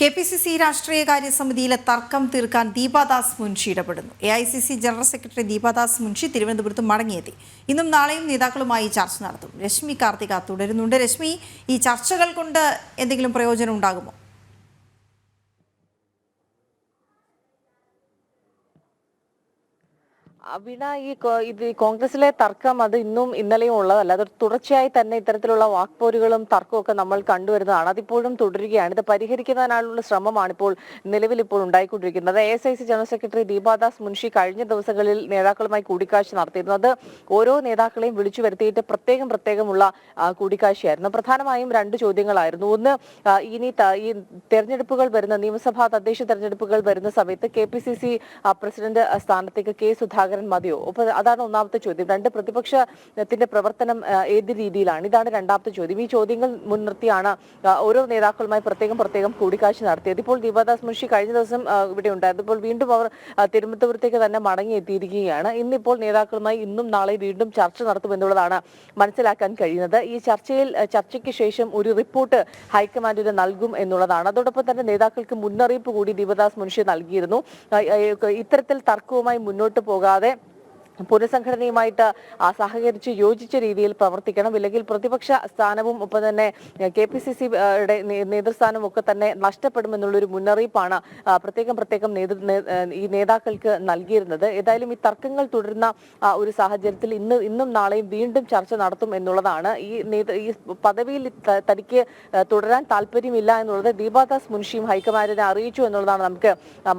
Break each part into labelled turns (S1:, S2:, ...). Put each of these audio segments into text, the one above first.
S1: K P C C രാഷ്ട്രീയകാര്യ സമിതിയിലെ തർക്കം തീർക്കാൻ ദീപാദാസ് മുൻഷി ഇടപെടുന്നു. A I C C general secretary Deepadas Munshi തിരുവനന്തപുരത്ത് മടങ്ങിയെത്തി. ഇന്നും നാളെയും നേതാക്കളുമായി ചർച്ച നടത്തും. രശ്മി കാർത്തിക തുടരുന്നുണ്ട്. രശ്മി ഈ ചർച്ചകൾ കൊണ്ട് എന്തെങ്കിലും പ്രയോജനം ഉണ്ടാകുമോ?
S2: അവിന ഈ ഇത് കോൺഗ്രസിലെ തർക്കം അത് ഇന്നും ഇന്നലെയും ഉള്ളതല്ല. അത് തുടർച്ചയായി തന്നെ ഇത്തരത്തിലുള്ള വാക്പോരുകളും തർക്കവും ഒക്കെ നമ്മൾ കണ്ടുവരുന്നതാണ്. അതിപ്പോഴും തുടരുകയാണ്. ഇത് പരിഹരിക്കുന്നതിനായുള്ള ശ്രമമാണ് ഇപ്പോൾ നിലവിൽ ഇപ്പോൾ ഉണ്ടായിക്കൊണ്ടിരിക്കുന്നത്. A S I C general secretary Deepadas Munshi കഴിഞ്ഞ ദിവസങ്ങളിൽ നേതാക്കളുമായി കൂടിക്കാഴ്ച നടത്തിയിരുന്നു. അത് ഓരോ നേതാക്കളെയും വിളിച്ചു വരുത്തിയിട്ട് പ്രത്യേകം പ്രത്യേകമുള്ള കൂടിക്കാഴ്ചയായിരുന്നു. പ്രധാനമായും രണ്ട് ചോദ്യങ്ങളായിരുന്നു. ഒന്ന് ഇനി ഈ തെരഞ്ഞെടുപ്പുകൾ വരുന്ന നിയമസഭാ തദ്ദേശ തെരഞ്ഞെടുപ്പുകൾ വരുന്ന സമയത്ത് K P C C president സ്ഥാനത്തേക്ക് കെ സുധാകരൻ മതിയോ? അപ്പൊ അതാണ് ഒന്നാമത്തെ ചോദ്യം. രണ്ട് പ്രതിപക്ഷത്തിന്റെ പ്രവർത്തനം ഏത് രീതിയിലാണ്? ഇതാണ് രണ്ടാമത്തെ ചോദ്യം. ഈ ചോദ്യങ്ങൾ മുൻനിർത്തിയാണ് ഓരോ നേതാക്കളുമായി പ്രത്യേകം പ്രത്യേകം കൂടിക്കാഴ്ച നടത്തിയത്. ഇപ്പോൾ ദീപാദാസ് മുൻഷി കഴിഞ്ഞ ദിവസം ഇവിടെ ഉണ്ടായിരുന്നു. ഇപ്പോൾ വീണ്ടും അവർ തിരുവനന്തപുരത്തേക്ക് തന്നെ മടങ്ങി എത്തിയിരിക്കുകയാണ് ഇന്നിപ്പോൾ നേതാക്കളുമായി ഇന്നും നാളെ വീണ്ടും ചർച്ച നടത്തുമെന്നുള്ളതാണ് മനസ്സിലാക്കാൻ കഴിയുന്നത്. ഈ ചർച്ചയിൽ ചർച്ചയ്ക്ക് ശേഷം ഒരു റിപ്പോർട്ട് ഹൈക്കമാൻഡിന് നൽകും എന്നുള്ളതാണ്. അതോടൊപ്പം തന്നെ നേതാക്കൾക്ക് മുന്നറിയിപ്പ് കൂടി ദീപദാസ് മുൻഷി നൽകിയിരുന്നു. ഇത്തരത്തിൽ തർക്കവുമായി മുന്നോട്ട് പോകാതെ で പുനഃസംഘടനയുമായിട്ട് സഹകരിച്ച് യോജിച്ച രീതിയിൽ പ്രവർത്തിക്കണം. ഇല്ലെങ്കിൽ പ്രതിപക്ഷ സ്ഥാനവും ഒപ്പം തന്നെ കെ പി സി സിയുടെ നേതൃസ്ഥാനവും ഒക്കെ തന്നെ നഷ്ടപ്പെടുമെന്നുള്ളൊരു മുന്നറിയിപ്പാണ് പ്രത്യേകം പ്രത്യേകം ഈ നേതാക്കൾക്ക് നൽകിയിരുന്നത്. ഏതായാലും ഈ തർക്കങ്ങൾ തുടരുന്ന ഒരു സാഹചര്യത്തിൽ ഇന്ന് ഇന്നും നാളെയും വീണ്ടും ചർച്ച നടത്തും എന്നുള്ളതാണ്. ഈ ഈ പദവിയിൽ തനിക്ക് തുടരാൻ താല്പര്യമില്ല എന്നുള്ളത് ദീപാദാസ് മുൻഷിയും ഹൈക്കമാൻഡിനെ അറിയിച്ചു എന്നുള്ളതാണ് നമുക്ക്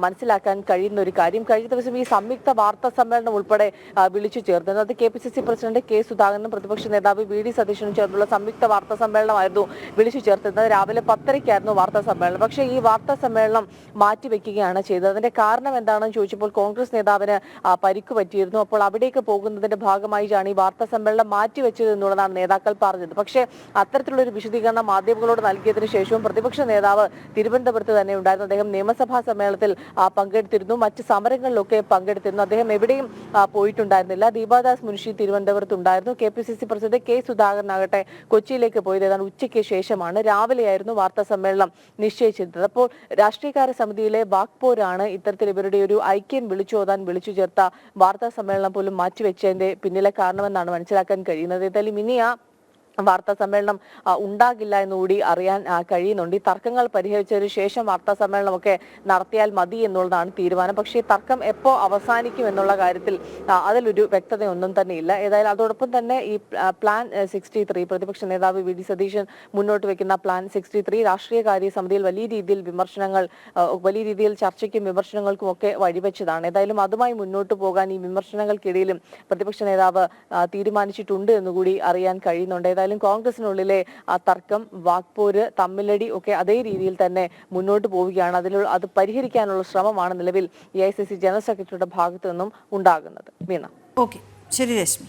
S2: മനസ്സിലാക്കാൻ കഴിയുന്ന ഒരു കാര്യം. കഴിഞ്ഞ ദിവസം ഈ സംയുക്ത വാർത്താ സമ്മേളനം ഉൾപ്പെടെ വിളിച്ചു ചേർത്തത് അത് K P C C president K സുധാകരനും പ്രതിപക്ഷ നേതാവ് വി ഡി സതീശനും ചേർന്നുള്ള സംയുക്ത വാർത്താ സമ്മേളനമായിരുന്നു വിളിച്ചു ചേർത്തത് രാവിലെ പത്തരയ്ക്കായിരുന്നു വാർത്താ സമ്മേളനം. പക്ഷേ ഈ വാർത്താ സമ്മേളനം മാറ്റിവെക്കുകയാണ് ചെയ്തത്. അതിന്റെ കാരണം എന്താണെന്ന് ചോദിച്ചപ്പോൾ കോൺഗ്രസ് നേതാവിന് പരിക്ക് പറ്റിയിരുന്നു. അപ്പോൾ അവിടേക്ക് പോകുന്നതിന്റെ ഭാഗമായിട്ടാണ് ഈ വാർത്താ സമ്മേളനം മാറ്റിവെച്ചത് എന്നുള്ളതാണ് നേതാക്കൾ പറഞ്ഞത്. പക്ഷേ അത്തരത്തിലുള്ള ഒരു വിശദീകരണം മാധ്യമങ്ങളോട് നൽകിയതിനു ശേഷവും പ്രതിപക്ഷ നേതാവ് തിരുവനന്തപുരത്ത് തന്നെ ഉണ്ടായിരുന്നു. അദ്ദേഹം നിയമസഭാ സമ്മേളനത്തിൽ പങ്കെടുത്തിരുന്നു. മറ്റ് സമരങ്ങളിലൊക്കെ പങ്കെടുത്തിരുന്നു. അദ്ദേഹം എവിടെയും ആ, പോയിട്ടുണ്ടായിരുന്നില്ല ദീപാദാസ് മുൻഷി തിരുവനന്തപുരത്ത് ഉണ്ടായിരുന്നു. K P C C president K Sudhakaran സുധാകരനാകട്ടെ കൊച്ചിയിലേക്ക് പോയത് ഏതാണ്ട് ഉച്ചയ്ക്ക് ശേഷമാണ്. രാവിലെയായിരുന്നു വാർത്താ സമ്മേളനം നിശ്ചയിച്ചിരുന്നത്. അപ്പോൾ രാഷ്ട്രീയകാര്യ സമിതിയിലെ വാക്പോരാണ് ഇത്തരത്തിൽ ഇവരുടെ ഒരു ഐക്യം വിളിച്ചോതാൻ വിളിച്ചു ചേർത്ത വാർത്താ സമ്മേളനം പോലും മാറ്റിവെച്ചതിന്റെ പിന്നിലെ കാരണമെന്നാണ് മനസ്സിലാക്കാൻ കഴിയുന്നത്. ഏതായാലും ഇനി ആ വാർത്താ സമ്മേളനം ഉണ്ടാകില്ല എന്നുകൂടി അറിയാൻ കഴിയുന്നുണ്ട്. ഈ തർക്കങ്ങൾ പരിഹരിച്ചതിന് ശേഷം വാർത്താ സമ്മേളനമൊക്കെ നടത്തിയാൽ മതി എന്നുള്ളതാണ് തീരുമാനം. പക്ഷേ തർക്കം എപ്പോ അവസാനിക്കും എന്നുള്ള കാര്യത്തിൽ അതിലൊരു വ്യക്തതയൊന്നും തന്നെ ഇല്ല. ഏതായാലും അതോടൊപ്പം തന്നെ ഈ പ്ലാൻ സിക്സ്റ്റി ത്രീ പ്രതിപക്ഷ നേതാവ് വി ഡി സതീശൻ മുന്നോട്ട് വെക്കുന്ന പ്ലാൻ സിക്സ്റ്റി ത്രീ രാഷ്ട്രീയകാര്യ സമിതിയിൽ വലിയ രീതിയിൽ വിമർശനങ്ങൾ വലിയ രീതിയിൽ ചർച്ചയ്ക്കും വിമർശനങ്ങൾക്കും ഒക്കെ വഴിവെച്ചതാണ്. ഏതായാലും അതുമായി മുന്നോട്ട് പോകാൻ ഈ വിമർശനങ്ങൾക്കിടയിലും പ്രതിപക്ഷ നേതാവ് തീരുമാനിച്ചിട്ടുണ്ട് എന്നുകൂടി അറിയാൻ കഴിയുന്നുണ്ട്. ഏതായാലും കോൺഗ്രസിനുള്ളിലെ ആ തർക്കം വാക്പോര് തമ്മിലടി ഒക്കെ അതേ രീതിയിൽ തന്നെ മുന്നോട്ട് പോവുകയാണ്. അതിൽ അത് പരിഹരിക്കാനുള്ള ശ്രമമാണ് നിലവിൽ A I C C general സെക്രട്ടറിയുടെ ഭാഗത്തു നിന്നും ഉണ്ടാകുന്നത്. മീന.
S1: ഓക്കെ. ശരി രശ്മി.